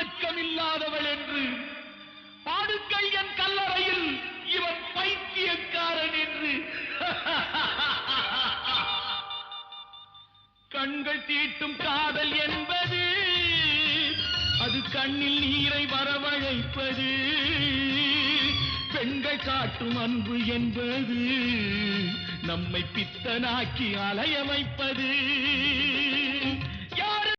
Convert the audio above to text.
இரக்கமில்லாதவள் என்று. பாடுங்கள் என் கல்லறையில் இவன் பைத்தியக்காரன் என்று. கண்கள் தீட்டும் காதல் என்பது அது கண்ணில் நீரை வரவழைப்பது. பெண்கள் காட்டும் அன்பு என்பது நம்மை பித்தனாக்கி அலைய வைப்பது